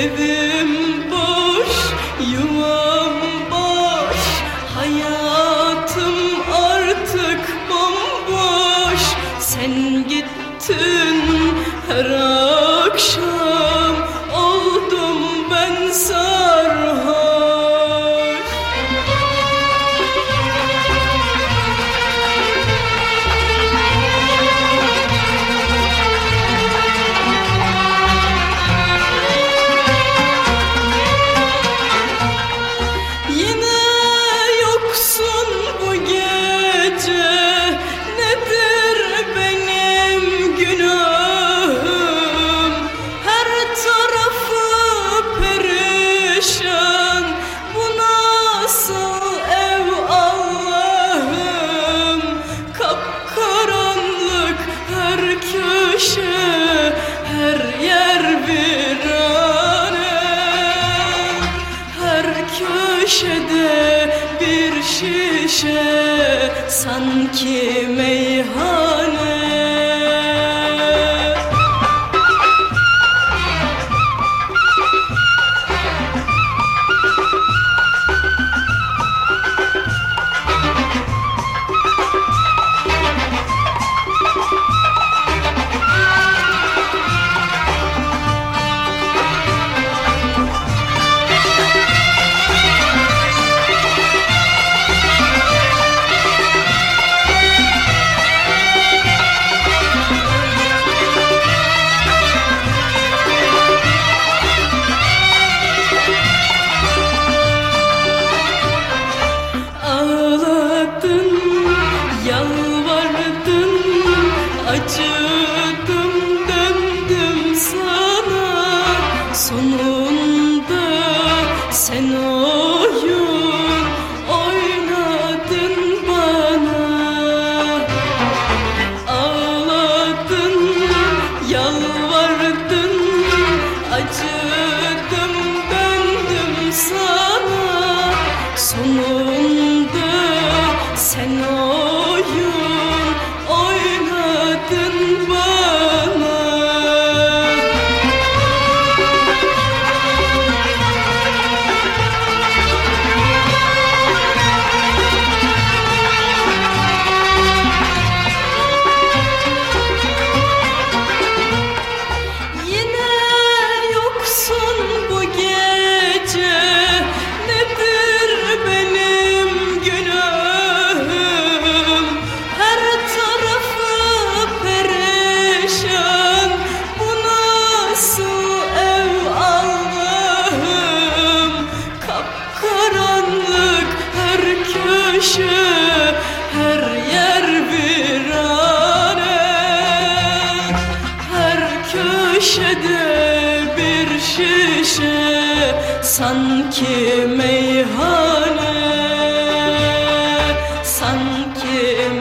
sevdim. sanki meyhane. başı her yer virane Her köşede bir şişe sanki meyhane. Sanki meyhane